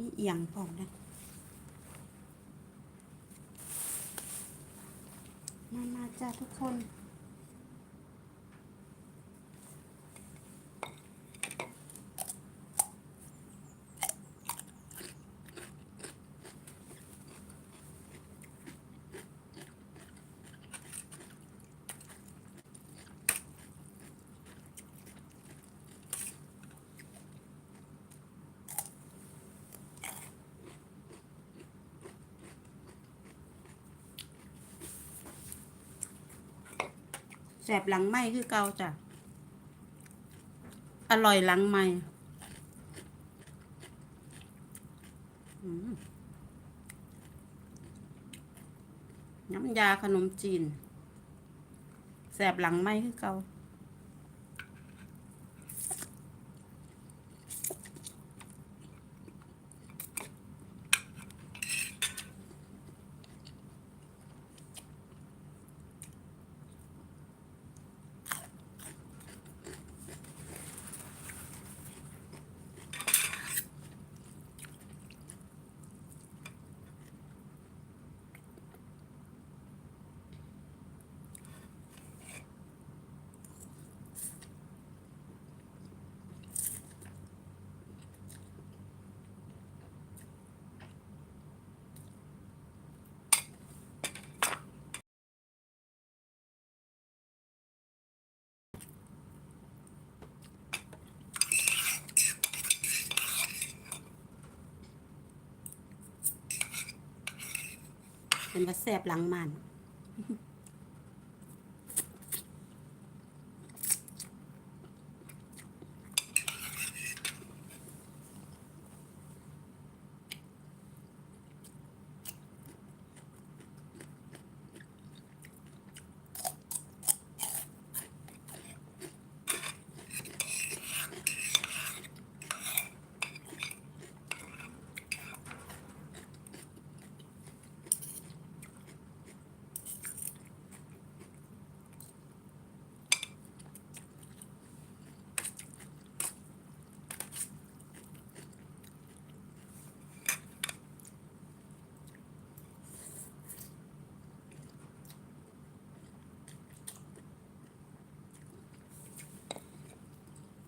มีเอียงพร้อมนะมามาจ้าทุกคน สบหลังไหมคือเกาจ้ะ อร่อยหลังไหมอืมน้ำยาขนมจีน แสบหลังไหมคือเกา เป็นว่าแสบหลังมัน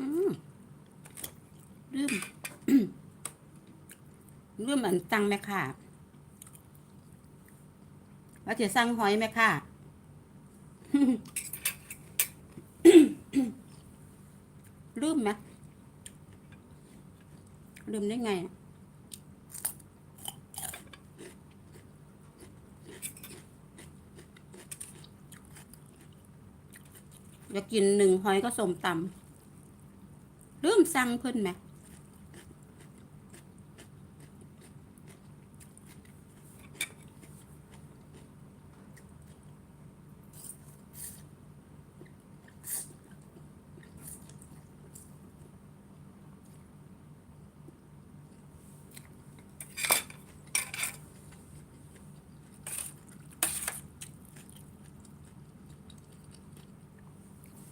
อืม ลืมลืมอันสั่งแม่ค่ะว่าจะสั่งหอยแม่ค่ะลืมไหมลืมได้ไงอะอยากกินหนึ่งหอยก็สมตำลืมสั่งเพิ่นไหม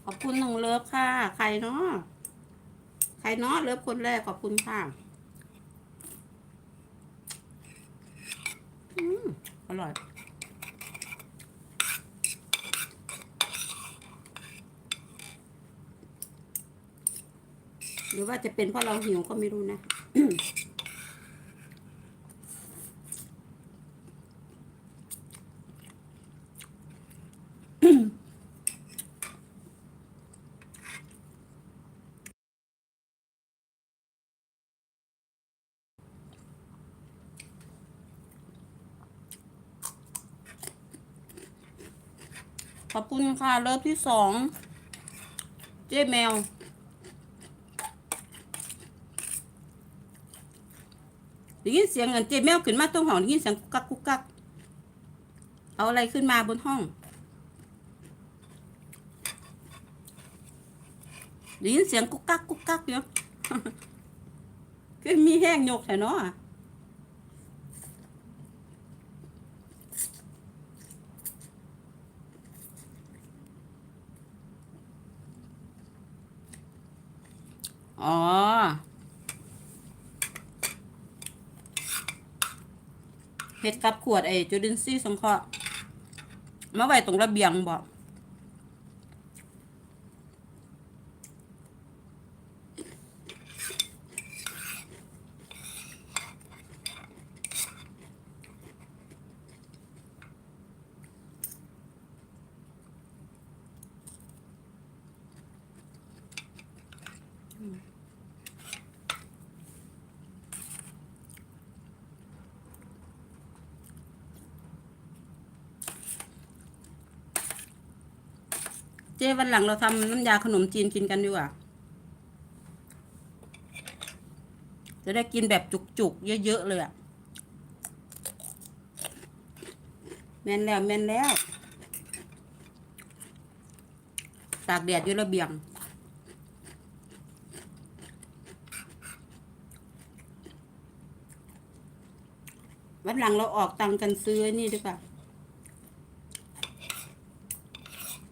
ขอบคุณน้องเลิฟค่ะ ใคร เนาะใครเนาะเลิฟคนแรกขอบคุณค่ะอืมอร่อยหรือว่าจะเป็นเพราะเราหิวก็ไม่รู้นะ ขอบ ค่ะ เลิฟที่สอง เจ๊แมว ได้ยินเสียงเงินเจ๊แมวขึ้นมาตรงห้องได้ยินเสียงกุกกักกุกกัก เอาอะไรขึ้นมาบนห้อง ได้ยินเสียงกุกกักกุกกักเนาะขึ้นมีแห้งหยกแถวเนาะ อ๋อ เห็ดกับขวดไอ้จุดินซี่สงเคราะห์มาไว้ตรงระเบียงบอก เจ้วันหลังเราทำน้ำยาขนมจีนกินกันดีกว่า จะได้กินแบบจุกๆ เยอะ ๆ เลยอะแม่นแล้วแม่นแล้ว ตากแดดอยู่ระเบียง วันหลังเราออกตังกันซื้อนี่ดีกว่า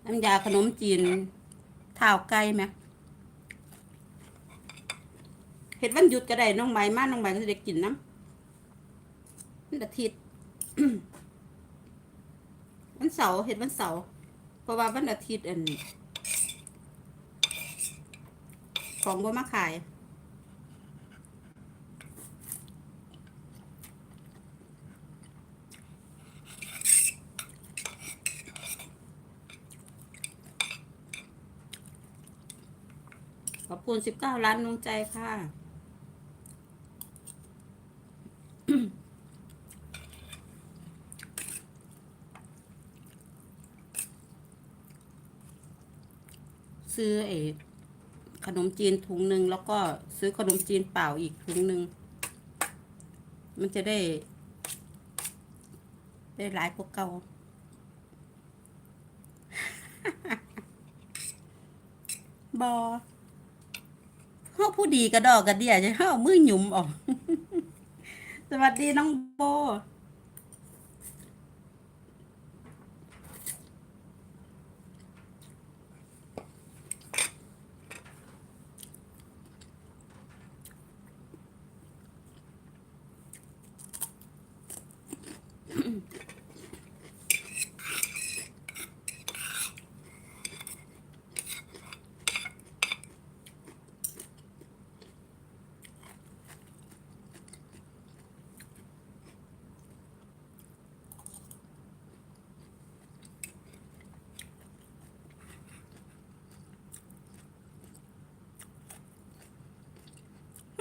น้ำยาขนมจีนท้าวไก่ไหมเห็ดวันหยุดก็ได้น้องใบมาน้องใบก็จะได้กินน้ำวันอาทิตย์วันเสาร์เห็ดวันเสาร์เพราะว่าวันอาทิตย์อัน ของบ่มาขาย คุณสิบเก้าล้านดวงใจค่ะ ซื้อไอ้ขนมจีนถุงหนึ่งแล้วก็ซื้อขนมจีนเปล่าอีกถุงหนึ่ง มันจะได้ ได้หลายกว่าเก่าบอ เฮาผู้ดีกระดอกกระเดียจะเฮามือหยุมออก สวัสดีน้องโบ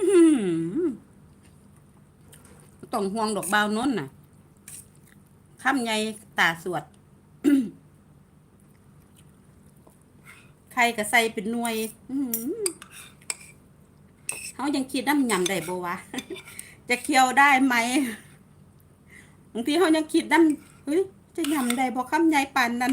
อื้อหือ ต้องห่วงดอกบาวน้นน่ะข้ามใหญ่ตาสวดใครก็ใส่เป็นหน่วยเขายังคิดน้ำยำได้บ่วะ จะเคี่ยวได้ไหมบางทีเขายังคิดน้ำเฮ้ยจะยำได้บ่ข้ามใหญ่ปานนั้น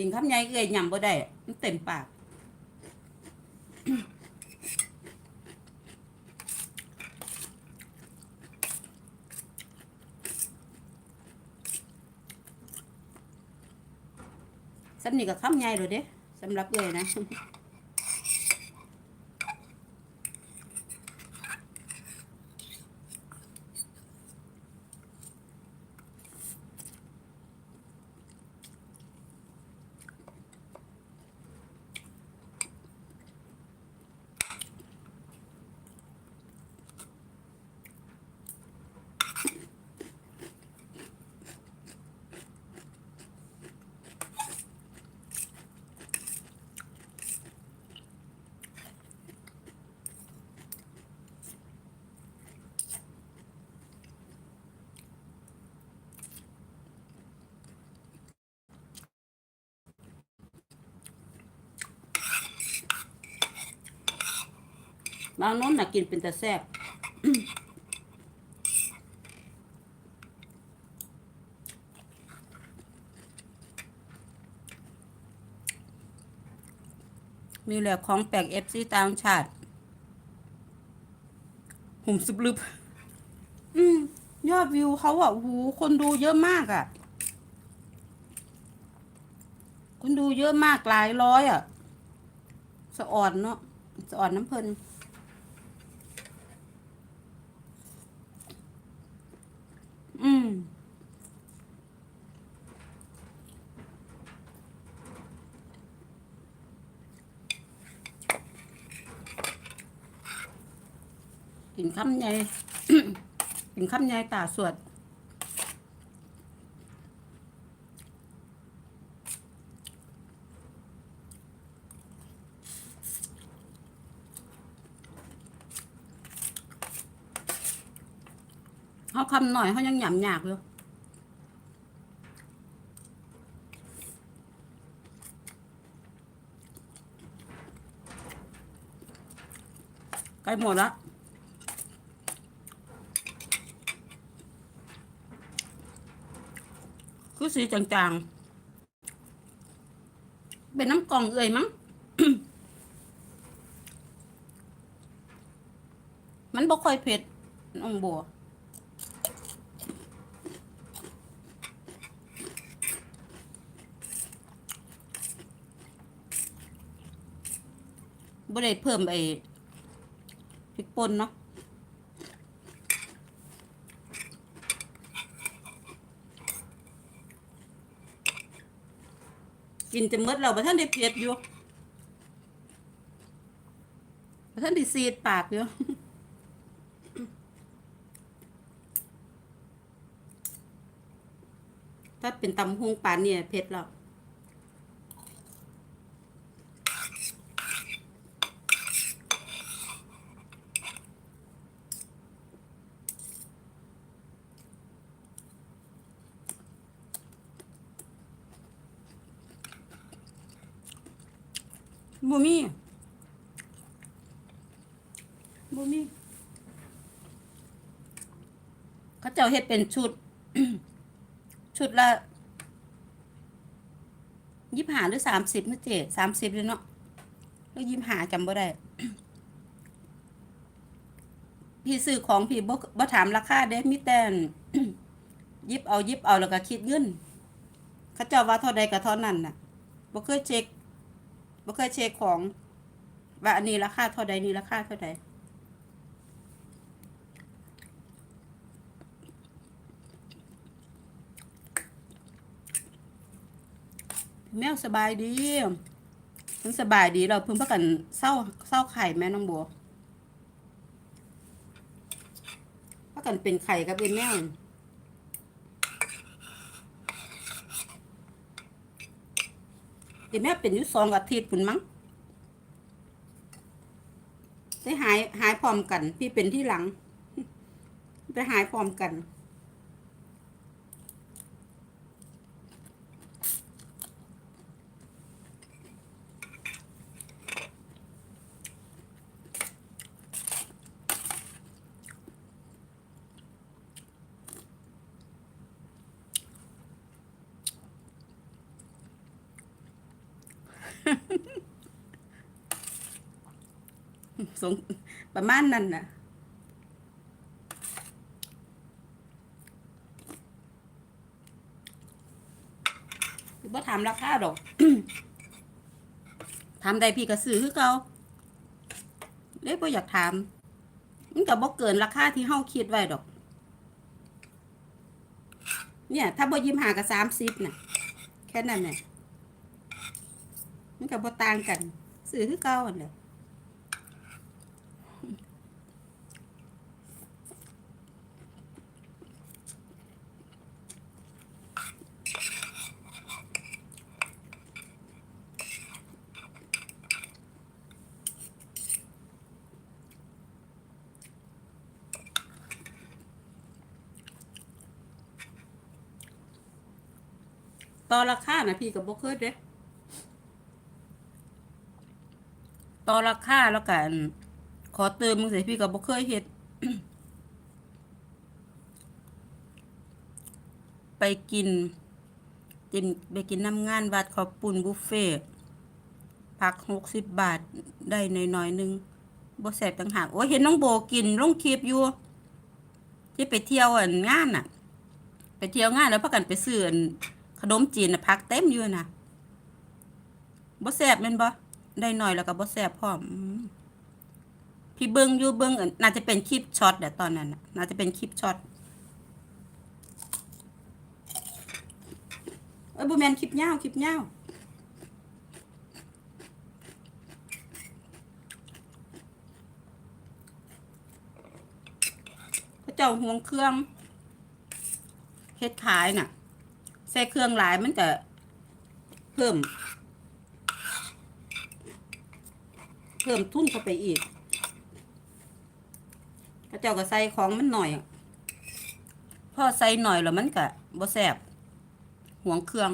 กินข้ามใหญ่เอ้ยยำบ่ได้มันเต็มปาก สำนีกับข้ามใหญ่เลยเด้สำหรับเอ้ยนะ บางโน้นน่ะกินเป็นแต่แซ่บมีแหละของแปลกเอฟซีต่างชาติหุ่มสุบลึบ อืม ยอดวิวเขาอะโอ้โหคนดูเยอะมากอะ คนดูเยอะมากหลายร้อยอะ สะอ่อนเนาะ สะอ่อนน้ำเพลิน อืม กิน คำใหญ่กินคำใหญ่ตาสวดเขาคำหน่อยเขายังหยำหยากอยู่ใกล้หมดละ คือสีจางๆ เป็นน้ำกล่องเอ่ยมั้ง มันบ่ค่อยเผ็ดน้องบัวบ่ได้เพิ่มไอ้พริกป่นเนาะ กินจะมดเราบ่ท่านได้เผ็ดอยู่บ่ท่านได้ซีดปากอยู่ถ้าเป็นตำฮงปานเนี่ยเผ็ดแล้ว บ่มีบ่มีเขาเจ้าเฮ็ดเป็นชุด ชุดละยี่หาหรือสามสิบนะเจ๊สามสิบเลยเนาะหรือยี่หาจำบ่ได้ พี่ซื้อของพี่บ่บ่ถามราคาเด้มีแต่นยิบเอายิบเอาแล้วก็คิดเงินเขาเจ้าว่าเท่าใดก็เท่านั้นน่ะบ่เคยเช็ค บ่เคยเช็คของ ว่าอันนี้ราคาเท่าใดนี่ราคาเท่าใดแมวสบายดีเพิ่งสบายดีเราเพิ่งพักกันเศร้าเศร้าไข่แม่น้องบัวพักกันเป็นไข่กับเป็นแมว เดี๋ยวแม่เป็นอยู่สองอาทิตย์พุ่นมั้งได้หายหายพร้อมกัน พี่เป็นที่หลัง ไปหายพร้อมกัน สงประมาณนั้นน่ะคือบ่ถามราคาดอกถามใดพี่ก็ซื้อคือเก่าเลยบ่อยากถามมันก็บ่เกินราคาที่เฮาคิดไว้ดอก เนี่ย ถ้าบ่ยิ้มหากับสามสิบน่ะ แค่นั้นแหละมันก็บ่ต่างกัน ซื้อคือเก่าอันแหละ ต่อราคานะพี่กับบ่เคยเด้ต่อราคาแล้วกัน ขอเติมมึงใส่พี่กับบ่เคยเฮ็ด ไปกินกินไปกินน้ำงานวัดขาวปุ่นบุฟเฟ่ต์ผักหกสิบบาทได้หน่อยๆหนึงบ่แสบต่างหากโอ้เห็นน้องโบกินลงคลิปอยู่ ที่ไปเที่ยวงานน่ะ ไปเที่ยวงานแล้วพากันไปซื้ออัน ขนมจีนนะพักเต็มอยู่นะบ่แสบแม่นบ่ได้หน่อยแล้วก็บ่แสบพร้อมพี่เบิ่งอยู่เบิ่งอันน่าจะเป็นคลิปช็อตแหละตอนนั้นน่ะน่าจะเป็นคลิปช็อตเอ้ยบ่แมนคลิปยาวคลิปยาวเจ้าห่วงเครื่องเฮ็ดขายน่ะ ใส่เครื่องหลายมันก็เพิ่ม เพิ่มทุนเข้าไปอีกพระเจ้าก็ใส่ของมันหน่อยพอใส่หน่อยแล้วมันก็บ่แซ่บห่วงเครื่อง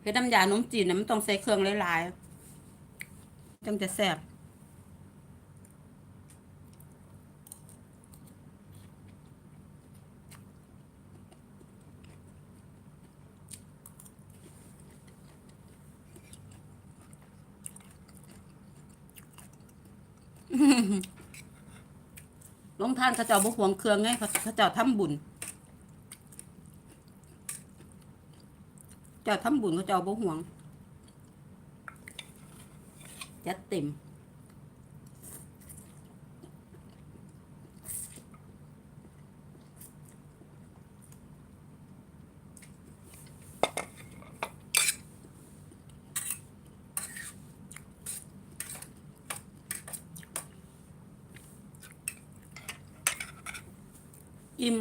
เฮ็ดน้ำยาขนมจีนน่ะมันต้องใส่เครื่องหลายๆจังจะแซ่บ ลงท่านข้าเจ้าบุหวงเครืองไงข้าเจ้าทำบุญเจ้าทำบุญข้าเจ้าบุหวงจัดเต็ม อิ่ม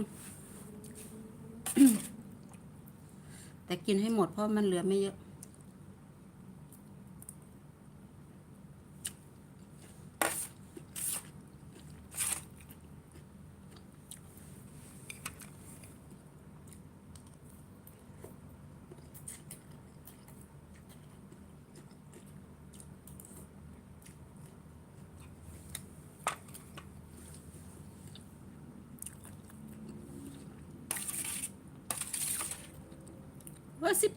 แต่กินให้หมดเพราะมันเหลือไม่เยอะ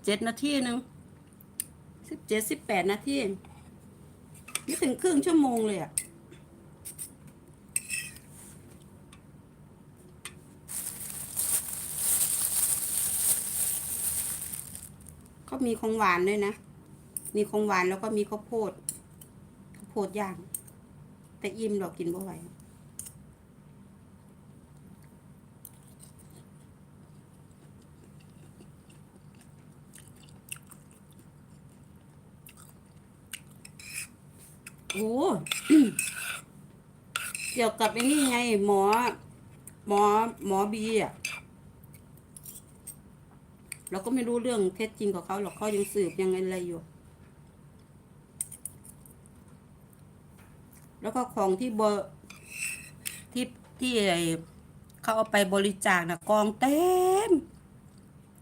เจ็ดนาทีหนึ่งสิบเจ็ดสิบแปดนาทีไม่ถึงครึ่งชั่วโมงเลยอะเขามีของหวานด้วยนะ มีของหวานแล้วก็มีข้าวโพดข้าวโพดย่าง แต่อิ่มเรากินบ่ไหว โอ้เกี่ยวกับไอ้นี่ไง หมอ หมอ หมอบีอะเราก็ไม่รู้เรื่องเท็จจริงของเขาหรอกเขายังสืบยังไงอะไรอยู่ แล้วก็ของที่บที่ที่ไอเขาเอาไปบริจาคนะกองเต็ม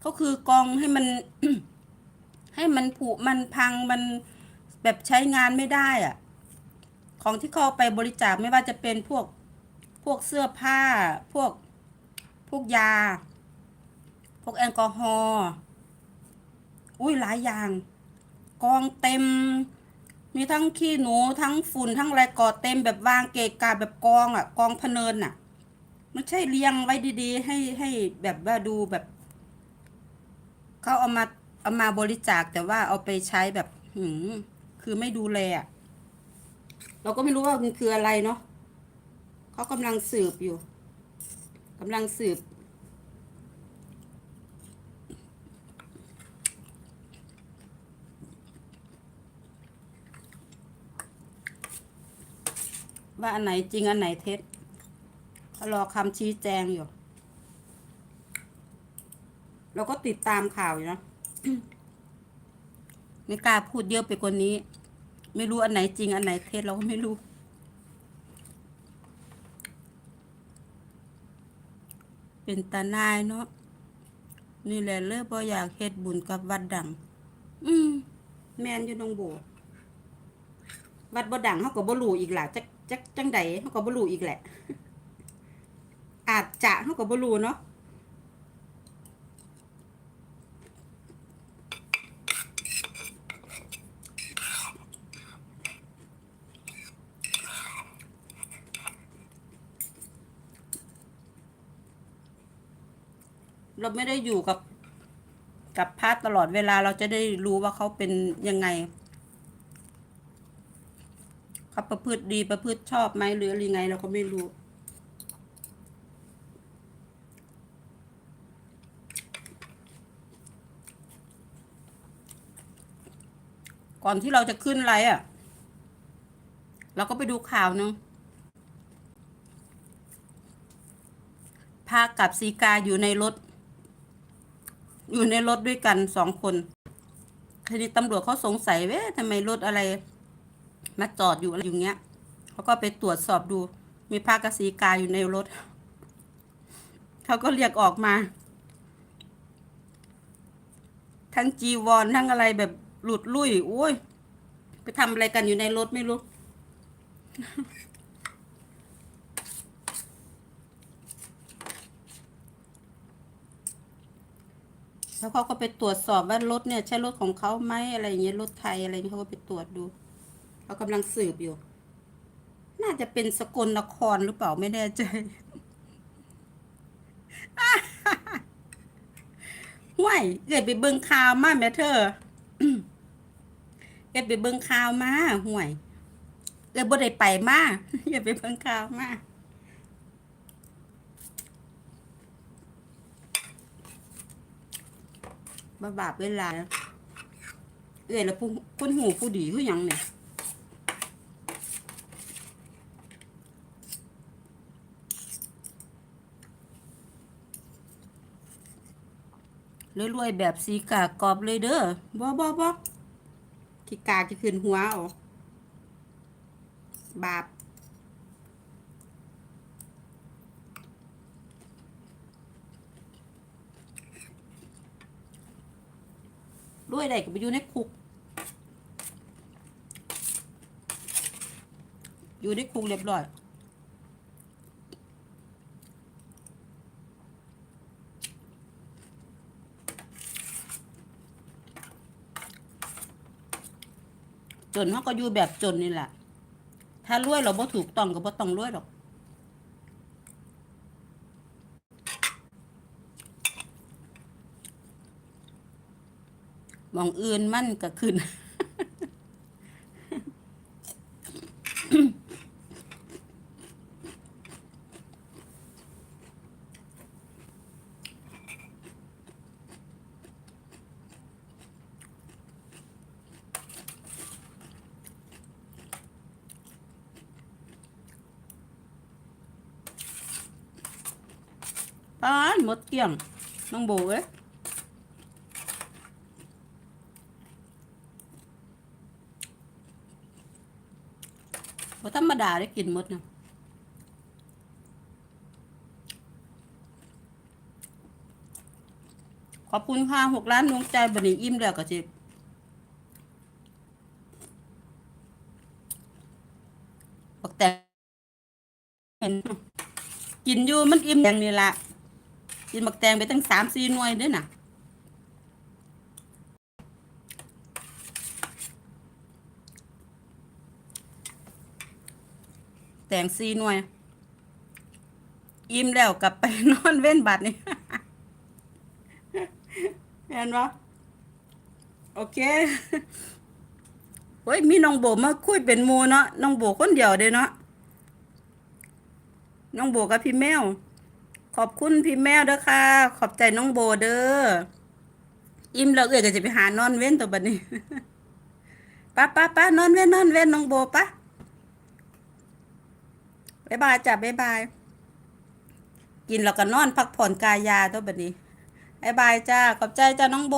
ก็คือกองให้มัน ให้มันผุมันพังมันแบบใช้งานไม่ได้อะ ของที่เขาไปบริจาคไม่ว่าจะเป็นพวกพวกเสื้อผ้า พวกพวกยา พวกแอลกอฮอล์อุ้ยหลายอย่าง กองเต็ม มีทั้งขี้หนูทั้งฝุ่นทั้งอะไรกอเต็มแบบวางเกะกะแบบกองอะ กองพเนินอะไม่ใช่เรียงไว้ดีๆ ให้ให้แบบว่าดูแบบเขาเอามาเอามาบริจาคแต่ว่าเอาไปใช้แบบหืมคือไม่ดูแลอะ เราก็ไม่รู้ว่ามันคืออะไรเนาะเขากำลังสืบอยู่กำลังสืบ ว่าอันไหนจริงอันไหนเท็จเขารอคำชี้แจงอยู่ เราก็ติดตามข่าวอยู่นะไม่กล้าพูดเยอะไปกว่านี้ ไม่รู้อันไหนจริงอันไหนเท็จเราก็ไม่รู้ เป็นตาหนายเนาะนี่แหละเลิกบ่อยากเฮ็ดบุญกับวัดดัง อืมแมนอยู่นองโบวัดบ่ดังเขาก็บ่รู้อีกหล่ะจักจักจังใดเขาก็บ่รู้อีกแหละ อาจจะเขาก็บ่รู้เนาะ เราไม่ได้อยู่กับกับพระตลอดเวลาเราจะได้รู้ว่าเขาเป็นยังไงเขาประพฤติดีประพฤติชอบไหมหรืออะไรไง เราก็ไม่รู้ก่อนที่เราจะขึ้นไลฟ์อะ เราก็ไปดูข่าวหนึงพากับสีกาอยู่ในรถ อยู่ในรถด้วยกันสองคนทีนี้ตำรวจเขาสงสัยเว้ยทำไมรถอะไรมาจอดอยู่อะไรอย่างเงี้ยเขาก็ไปตรวจสอบดู มีพากสีกาอยู่ในรถ เขาก็เรียกออกมา ทั้งจีวรทั้งอะไรแบบหลุดลุ่ยโอ้ย ไปทำอะไรกันอยู่ในรถไม่รู้ แล้วเขาก็ไปตรวจสอบว่ารถเนี่ยใช่รถของเขาไหมอะไรอย่างเงี้ยรถใครอะไรเงี้ยเขาก็ไปตรวจดูเขากำลังสืบอยู่ น่าจะเป็นสกลนครหรือเปล่าไม่แน่ใจห่วยเกิดไปเบิ่งข่าวมาแม่เธอเกิดไปเบิ่งข่าวมาห่วยเกิดบ่ได้ไปมาอย่าไปเบิ่งข่าวมา บาบาปเวลา เอ้ยแล้วผู้คนหูผู้ดีคือหยังเนี่ยรวยๆแบบสีกากรอบเลยเด้อบ่บ่บ่ขี้กาจะขึ้นหัวออกบาป รวยได้ก็ไปอยู่ในคุก อยู่ในคุกเรียบร้อยจนเขาก็อยู่แบบจนนี่แหละ ถ้ารวยเราบ่ถูกต้องก็บ่ต้องรวยหรอก มองอื่นมันก็ขึ้นปานหมดเกลี้ยงน้องโบเอ้ย บ่าธรรมดาได้กินหมดนะขอบคุณค่ะหกล้านดวงใจบันนี้อิ่มแล้วก็จิบบักแตงเห็นกินอยู่มันอิ่มอย่างนี้ละกินบักแตงไปตั้งสามสี่หน่วยด้วยน่ะ แตงซีหน่วย อิ่มแล้วกลับไปนอนเว้นบัดนี่เห็นปะโอเคเฮ้ยมีน้องโบมาคุยเป็นมูเนาะน้องโบคนเดียวเด้เนาะน้องโบกับพี่แมว ขอบคุณพี่แมวเด้อค่ะ ขอบใจน้องโบเด้ออิ่มแล้วเอ้ยก็จะไปหานอนเว้นตัวบัดนี้ป้าป้าป้านอนเว้นนอนเว้นน้องโบป้า บ๊ายบายจ้ะบ๊ายบาย กินแล้วก็นอนพักผ่อนกายยาตัวแบบนี้บ๊ายบายจ้า ขอบใจจ้าน้องโบ